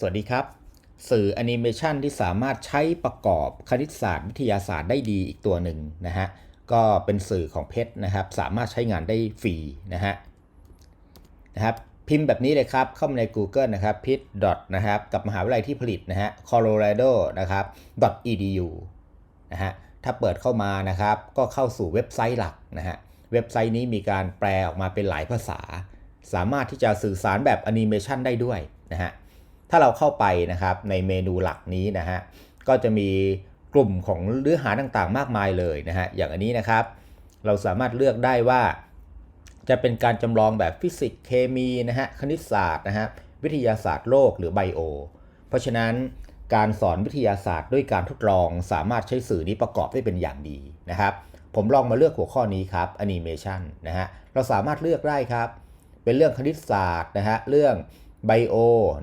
สวัสดีครับ สื่อแอนิเมชันที่สามารถใช้ประกอบคณิตศาสตร์วิทยาศาสตร์ได้ดีอีกตัวหนึ่งนะฮะ ก็เป็นสื่อของเพชรนะครับ สามารถใช้งานได้ฟรีนะฮะนะครับ พิมพ์แบบนี้เลยครับ เข้ามาใน Google นะครับ p i t นะครับ กับมหาวิทยาลัยที่ผลิตนะฮะ Colorado นะครับ .edu นะฮะ ถ้าเปิดเข้ามานะครับ ก็เข้าสู่เว็บไซต์หลักนะฮะ เว็บไซต์นี้มีการแปลออกมาเป็นหลายภาษา สามารถที่จะสื่อสารแบบแอนิเมชันได้ด้วยนะฮะ ถ้าเราเข้าไปนะครับในเมนูหลักนี้นะฮะก็จะมีกลุ่มของเนื้อหาต่างๆ มากมายเลยนะฮะอย่างอันนี้นะครับ เราสามารถเลือกได้ว่า จะเป็นการจำลองแบบฟิสิกส์เคมีนะฮะคณิตศาสตร์นะฮะวิทยาศาสตร์โลกหรือไบโอ เพราะฉะนั้นการสอนวิทยาศาสตร์ด้วยการทดลองสามารถใช้สื่อนี้ประกอบได้เป็นอย่างดีนะครับ ผมลองมาเลือกหัวข้อนี้ครับแอนิเมชันนะฮะเราสามารถเลือกได้ครับ เป็นเรื่องคณิตศาสตร์นะฮะเรื่อง ไบโอ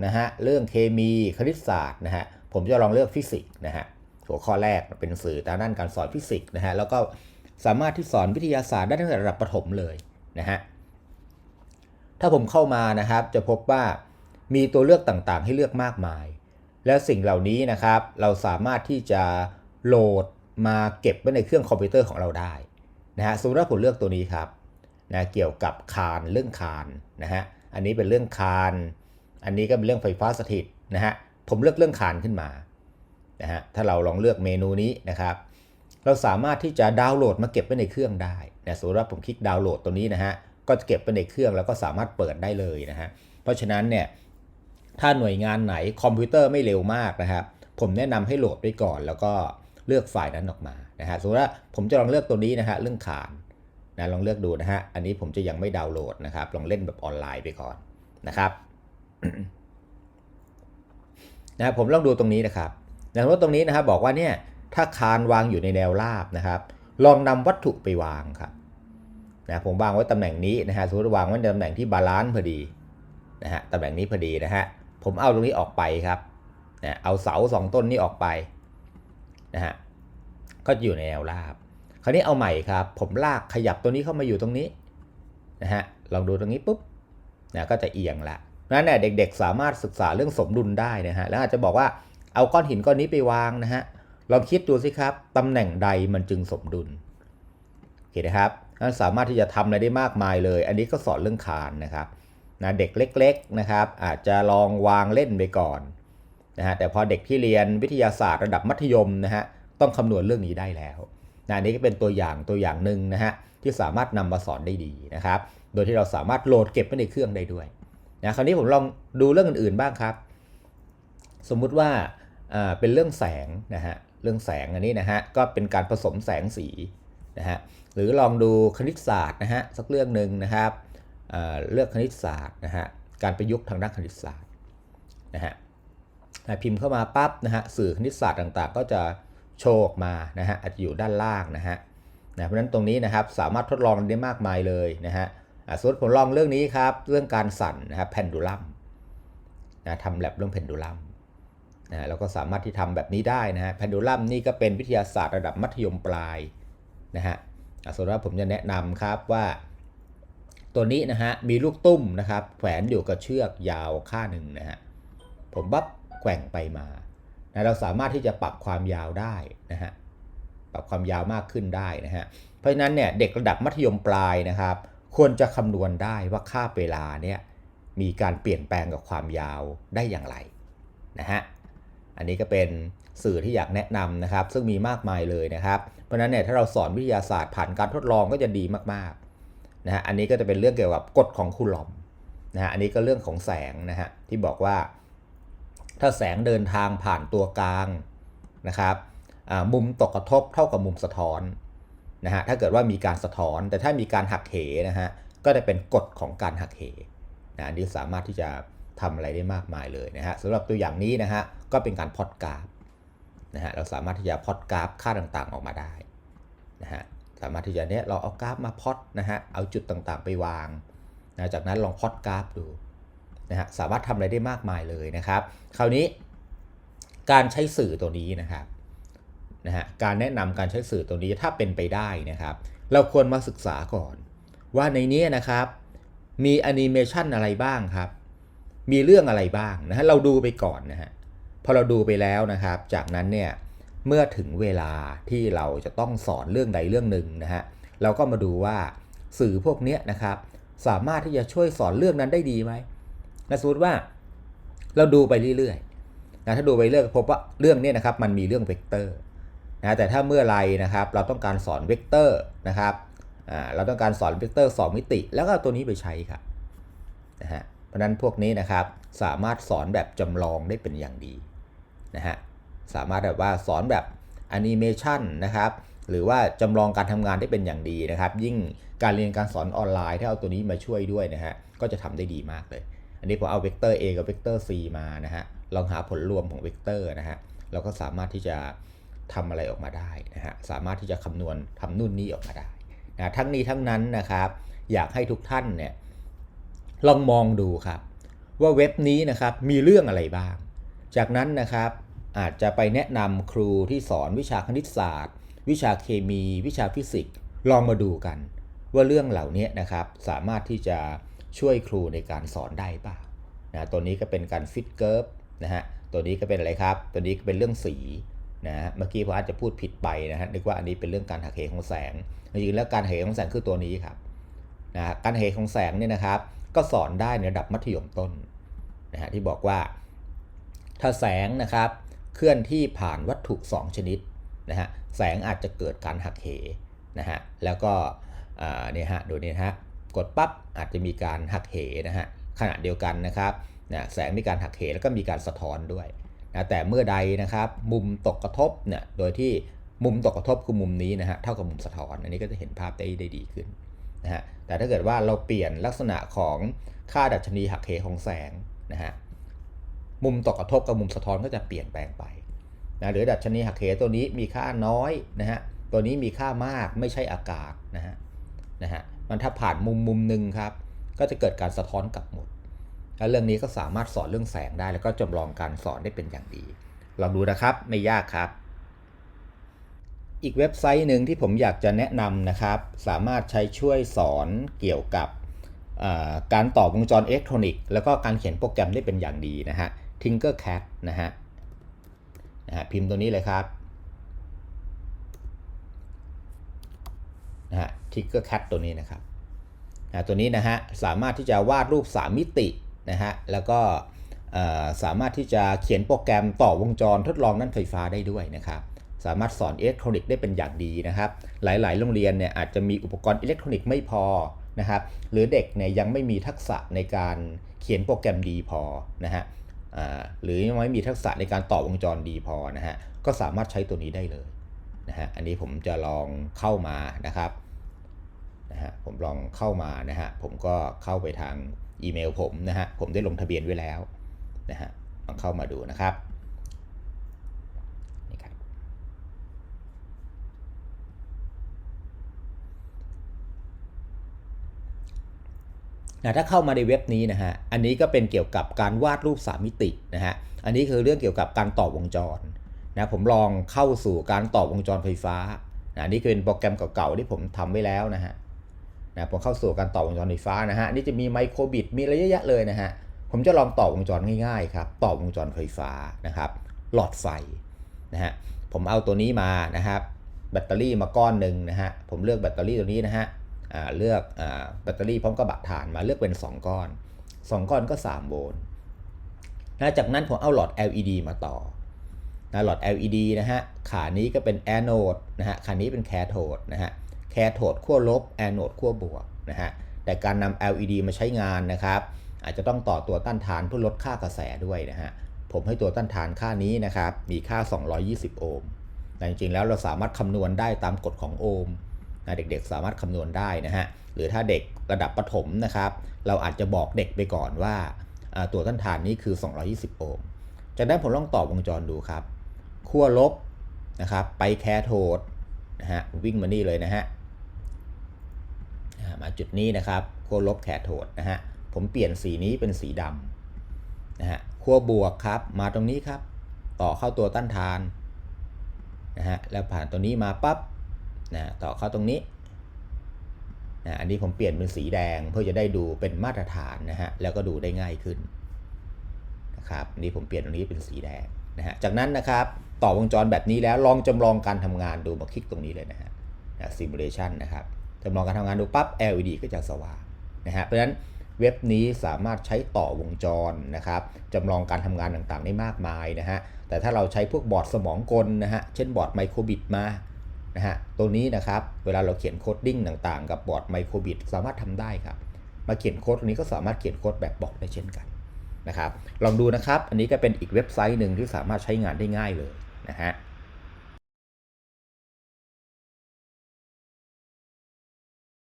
นะฮะเรื่องเคมีคณิตศาสตร์นะฮะผมจะลองเลือกฟิสิกส์นะฮะหัวข้อแรกเป็นสื่อทางด้านการสอนฟิสิกส์นะฮะแล้วก็สามารถที่สอนวิทยาศาสตร์ได้ตั้งแต่ระดับประถมเลยนะฮะถ้าผมเข้ามานะครับจะพบว่ามีตัวเลือกต่างๆ ให้เลือกมากมาย แล้วสิ่งเหล่านี้นะครับ เราสามารถที่จะโหลดมาเก็บไว้ในเครื่องคอมพิวเตอร์ของเราได้นะฮะสมมติว่าผมเลือกตัวนี้ครับนะเกี่ยวกับคานเรื่องคานนะฮะอันนี้เป็นเรื่องคาน อันนี้ก็เป็นเรื่องไฟฟ้าสถิตนะฮะผมเลือกเรื่องคานขึ้นมานะฮะถ้าเราลองเลือกเมนูนี้นะครับเราสามารถที่จะดาวน์โหลดมาเก็บไว้ในเครื่องได้นะสมมติว่าผมคลิกดาวน์โหลดตัวนี้นะฮะก็จะเก็บไว้ในเครื่องแล้วก็สามารถเปิดได้เลยนะฮะเพราะฉะนั้นเนี่ยถ้าหน่วยงานไหนคอมพิวเตอร์ไม่เร็วมากนะครับผมแนะนำให้โหลดไว้ก่อนแล้วก็เลือกไฟล์นั้นออกมานะฮะสมมติว่าผมจะลองเลือกตัวนี้นะฮะเรื่องคานนะลองเลือกดูนะฮะอันนี้ผมจะยังไม่ดาวน์โหลดนะครับลองเล่นแบบออนไลน์ไปก่อนนะครับ นะผมลองดูตรงนี้นะครับนะว่าตรงนี้นะครับ บอกว่าเนี่ยถ้าคานวางอยู่ในแนวราบนะครับ ลองนำวัตถุไปวางครับนะผมวางไว้ตำแหน่งนี้นะฮะสมมติวางไว้ในตำแหน่งที่บาลานซ์พอดีนะฮะตำแหน่งนี้พอดีนะฮะผมเอาตรงนี้ออกไปครับนะเอาเสาสองต้นนี้ออกไปนะฮะก็จะอยู่ในแนวราบ คราวนี้เอาใหม่ครับ ผมลากขยับตัวนี้เข้ามาอยู่ตรงนี้นะฮะลองดูตรงนี้ปุ๊บนะก็จะเอียงละ นั้นเนี่ยเด็กๆ สามารถศึกษาเรื่องสมดุลได้นะฮะแล้วอาจจะบอกว่าเอาก้อนหินก้อนนี้ไปวางนะฮะลองคิดดูสิครับตำแหน่งใดมันจึงสมดุลโอเคนะครับนั้นสามารถที่จะทำอะไรได้มากมายเลย อันนี้ก็สอนเรื่องคานนะครับนะเด็กเล็กๆนะครับอาจจะลองวางเล่นไปก่อนนะฮะแต่พอเด็กที่เรียนวิทยาศาสตร์ระดับมัธยมนะฮะต้องคำนวณเรื่องนี้ได้แล้วนะนี่ก็เป็นตัวอย่างตัวอย่างหนึ่งนะฮะที่สามารถนำมาสอนได้ดีนะครับ โดยที่เราสามารถโหลดเก็บไว้ในเครื่องได้ด้วย นะคราวนี้ผมลองดูเรื่องอื่นๆบ้างครับ สมมุติว่าเป็นเรื่องแสงนะฮะเรื่องแสงอันนี้นะฮะก็เป็นการผสมแสงสีนะฮะหรือลองดูคณิตศาสตร์นะฮะสักเรื่องหนึ่งนะครับเลือกคณิตศาสตร์นะฮะการประยุกต์ทางด้านคณิตศาสตร์นะฮะพิมพ์เข้ามาปั๊บนะฮะสื่อคณิตศาสตร์ต่างๆ ก็จะโชว์ออกมานะฮะอาจจะอยู่ด้านล่างนะฮะนะเพราะฉะนั้นตรงนี้นะครับสามารถทดลองได้มากมายเลยนะฮะ สมมติผมลองเรื่องนี้ครับ เรื่องการสั่นนะครับเพนดูลัมนะทำแลบเรื่องเพนดูลัมนะเราก็สามารถที่ทำแบบนี้ได้นะฮะเพนดูลัมนี่ก็เป็นวิทยาศาสตร์ระดับมัธยมปลายนะฮะสมมติว่าผมจะแนะนำครับว่าตัวนี้นะฮะมีลูกตุ้มนะครับ แขวนอยู่กับเชือกยาวข้าหนึ่งนะฮะผมบับแกว่งไปมานะเราสามารถที่จะปรับความยาวได้นะฮะปรับความยาวมากขึ้นได้นะฮะเพราะฉะนั้นเนี่ยเด็กระดับมัธยมปลายนะครับ ควรจะคำนวณได้ว่าค่าเวลาเนี่ยมีการเปลี่ยนแปลงกับความยาวได้อย่างไรนะฮะ อันนี้ก็เป็นสื่อที่อยากแนะนำนะครับ ซึ่งมีมากมายเลยนะครับ เพราะนั้นเนี่ยถ้าเราสอนวิทยาศาสตร์ผ่านการทดลองก็จะดีมากๆนะฮะ อันนี้ก็จะเป็นเรื่องเกี่ยวกับกฎของคูลอมนะฮะ อันนี้ก็เรื่องของแสงนะฮะที่บอกว่า ถ้าแสงเดินทางผ่านตัวกลางนะครับมุมตกกระทบเท่ากับมุมสะท้อน นะฮะถ้าเกิดว่ามีการสะท้อน แต่ถ้ามีการหักเหนะฮะก็จะเป็นกฎของการหักเหนะนนี้สามารถที่จะทำอะไรได้มากมายเลยนะฮะสำหรับตัวอย่างนี้นะฮะก็เป็นการพอดกราฟนะฮะเราสามารถที่จะพอดกราฟค่าต่างๆออกมาได้นะฮะสามารถที่จะเนี้ยเราเอากราฟมาพอดนะฮะเอาจุดต่างๆไปวางนะจากนั้นลองพอดกราฟดูนะฮะสามารถทำอะไรได้มากมายเลยนะครับ คราวนี้การใช้สื่อตัวนี้นะครับ นะฮะการแนะนำการใช้สื่อตัวนี้ถ้าเป็นไปได้นะครับ เราควรมาศึกษาก่อน ว่าในนี้นะครับ มีแอนิเมชันอะไรบ้างครับ มีเรื่องอะไรบ้างนะฮะเราดูไปก่อนนะฮะพอเราดูไปแล้วนะครับ จากนั้นเนี่ยเมื่อถึงเวลาที่เราจะต้องสอนเรื่องใดเรื่องหนึ่งนะฮะเราก็มาดูว่าสื่อพวกนี้นะครับ สามารถที่จะช่วยสอนเรื่องนั้นได้ดีไหมนะสมมติว่าเราดูไปเรื่อยๆนะถ้าดูไปเรื่อยก็พบว่าเรื่องเนี้นะครับมันมีเรื่องเวกเตอร์ นะแต่ถ้าเมื่อไรนะครับเราต้องการสอนเวกเตอร์นะครับเราต้องการสอนเวกเตอร์ 2 มิติ แล้วก็เอาตัวนี้ไปใช้ครับนะฮะเพราะฉะนั้นพวกนี้นะครับสามารถสอนแบบจำลองได้เป็นอย่างดีนะฮะสามารถแบบว่าสอนแบบแอนิเมชันนะครับหรือว่าจำลองการทำงานได้เป็นอย่างดีนะครับ ยิ่งการเรียนการสอนออนไลน์ถ้าเอาตัวนี้มาช่วยด้วยนะฮะก็จะทำได้ดีมากเลย อันนี้ผมเอาเวกเตอร์ A กับเวกเตอร์ C มานะฮะลองหาผลรวมของเวกเตอร์นะฮะเราก็สามารถที่จะ ทำอะไรออกมาได้นะฮะสามารถที่จะคำนวณทำนู่นนี่ออกมาได้นะทั้งนี้ทั้งนั้นนะครับ อยากให้ทุกท่านเนี่ยลองมองดูครับ ว่าเว็บนี้นะครับมีเรื่องอะไรบ้าง จากนั้นนะครับอาจจะไปแนะนำครูที่สอนวิชาคณิตศาสตร์ วิชาเคมี วิชาฟิสิกส์ลองมาดูกัน ว่าเรื่องเหล่านี้นะครับสามารถที่จะช่วยครูในการสอนได้เปล่านะตัวนี้ก็เป็นการฟิตเกิร์ฟนะฮะตัวนี้ก็เป็นอะไรครับ ตัวนี้ก็เป็นเรื่องสี นะฮะเมื่อกี้ผมอาจจะพูดผิดไปนะฮะนึกว่าอันนี้เป็นเรื่องการหักเหของแสงจริงๆแล้วการหักเหของแสงคือตัวนี้ครับนะการหักเหของแสงเนี่ยนะครับ ก็สอนได้ในระดับมัธยมต้นนะฮะที่บอกว่า ถ้าแสงนะครับ เคลื่อนที่ผ่านวัตถุ 2 ชนิดนะฮะแสงอาจจะเกิดการหักเหนะฮะแล้วก็เนี่ยฮะดูนี่ฮะกดปั๊บอาจจะมีการหักเหนะฮะขณะเดียวกันนะครับนะแสงมีการหักเหแล้วก็มีการสะท้อนด้วย นะแต่เมื่อใดนะครับมุมตกกระทบเนี่ยโดยที่มุมตกกระทบคือมุมนี้นะฮะเท่ากับมุมสะท้อนอันนี้ก็จะเห็นภาพได้ได้ดีขึ้นนะฮะแต่ถ้าเกิดว่าเราเปลี่ยนลักษณะของค่าดัชนีหักเหของแสงนะฮะมุมตกกระทบกับมุมสะท้อนก็จะเปลี่ยนแปลงไปนะหรือดัชนีหักเหตัวนี้มีค่าน้อยนะฮะตัวนี้มีค่ามากไม่ใช่อากาศนะฮะนะฮะมันถ้าผ่านมุมมุมหนึ่งครับ ก็จะเกิดการสะท้อนกลับหมด แล้วเรื่องนี้ก็สามารถสอนเรื่องแสงได้ แล้วก็จำลองการสอนได้เป็นอย่างดี ลองดูนะครับ ไม่ยากครับ อีกเว็บไซต์หนึ่งที่ผมอยากจะแนะนำนะครับ สามารถใช้ช่วยสอนเกี่ยวกับการต่อวงจรอิเล็กทรอนิกส์แล้วก็การเขียนโปรแกรมได้เป็นอย่างดีนะฮะ Tinkercad นะฮะนะฮะพิมพ์ตัวนี้เลยครับนะฮะ Tinkercad ตัวนี้นะครับนะตัวนี้นะฮะสามารถที่จะวาดรูป 3 มิติ นะฮะแล้วก็สามารถที่จะเขียนโปรแกรมต่อวงจรทดลองด้านไฟฟ้าได้ด้วยนะครับสามารถสอนอิเล็กทรอนิกส์ได้เป็นอย่างดีนะครับ หลาย ๆ โรงเรียนเนี่ยอาจจะมีอุปกรณ์อิเล็กทรอนิกส์ไม่พอนะครับ หรือเด็กเนี่ยยังไม่มีทักษะในการเขียนโปรแกรมดีพอนะฮะหรือยังไม่มีทักษะในการต่อวงจรดีพอนะฮะ ก็สามารถใช้ตัวนี้ได้เลยนะฮะ อันนี้ผมจะลองเข้ามานะครับนะฮะ ผมลองเข้ามานะฮะ ผมก็เข้าไปทาง อีเมลผมนะฮะผมได้ลงทะเบียนไว้แล้วนะฮะลองเข้ามาดูนะครับนี่ครับนะถ้าเข้ามาในเว็บนี้นะฮะอันนี้ก็เป็นเกี่ยวกับการวาดรูป3มิตินะฮะอันนี้คือเรื่องเกี่ยวกับการต่อวงจรนะผมลองเข้าสู่การต่อวงจรไฟฟ้านะนี่คือเป็นโปรแกรมเก่าๆที่ผมทำไว้แล้วนะฮะ นะผมเข้าสู่การต่อวงจรไฟฟ้านะฮะนี่จะมีไมโครบิตมีอะไรเยอะแยะเลยนะฮะผมจะลองต่อวงจรง่ายๆครับต่อวงจรไฟฟ้านะครับ หลอดไฟนะฮะผมเอาตัวนี้มานะครับ แบตเตอรี่มาก้อนหนึ่งนะฮะผมเลือกแบตเตอรี่ตัวนี้นะฮะเลือกแบตเตอรี่พร้อมกับบะถ่านมาเลือกเป็น 2 ก้อน 2 ก้อนก็ 3 โวลต์นะจากนั้นผมเอาหลอด LED มาต่อนะหลอด LED นะฮะขานี้ก็เป็นแอนโอดนะฮะขานี้เป็นแคโทดนะฮะ แคโทดขั้วลบแอนโอดขั้วบวกนะฮะแต่การนำ LED มาใช้งานนะครับ อาจจะต้องต่อตัวต้านทานเพื่อลดค่ากระแสด้วยนะฮะผมให้ตัวต้านทานค่านี้นะครับ มีค่า 220 โอห์มแต่จริงๆแล้วเราสามารถคำนวณได้ตามกฎของโอห์มนะเด็กๆ สามารถคำนวณได้นะฮะหรือถ้าเด็กระดับประถมนะครับ เราอาจจะบอกเด็กไปก่อนว่าตัวต้านทานนี้คือ 220 โอห์มจากนั้นผมลองต่อวงจรดูครับ ขั้วลบนะครับ ไปแคโทดนะฮะวิ่งมานี่เลยนะฮะ มาจุดนี้นะครับขั้วลบแคโทดนะฮะผมเปลี่ยนสีนี้เป็นสีดำนะฮะขั้วบวกครับ มาตรงนี้ครับ ต่อเข้าตัวต้านทานนะฮะแล้วผ่านตัวนี้มาปั๊บนะต่อเข้าตรงนี้นะอันนี้ผมเปลี่ยนเป็นสีแดงเพื่อจะได้ดูเป็นมาตรฐานนะฮะแล้วก็ดูได้ง่ายขึ้นนะครับนี่ผมเปลี่ยนตรงนี้เป็นสีแดงนะฮะจากนั้นนะครับต่อวงจรแบบนี้แล้วลองจำลองการทำงานดูมาคลิกตรงนี้เลยนะฮะ simulation นะครับ จำลองการทำงานดูปั๊บ LED ก็จะสว่างนะฮะเพราะฉะนั้นเว็บนี้สามารถใช้ต่อวงจรนะครับจำลองการทำงานต่างๆ ได้มากมายนะฮะแต่ถ้าเราใช้พวกบอร์ดสมองกลนะฮะเช่นบอร์ดไมโครบิตมานะฮะตัวนี้นะครับเวลาเราเขียนโคดดิ้งต่างๆ กับบอร์ดไมโครบิตสามารถทำได้ครับมาเขียนโค้ดตรงนี้ก็สามารถเขียนโค้ดแบบบอกได้เช่นกันนะครับลองดูนะครับ อันนี้ก็เป็นอีกเว็บไซต์หนึ่งที่สามารถใช้งานได้ง่ายเลยนะฮะ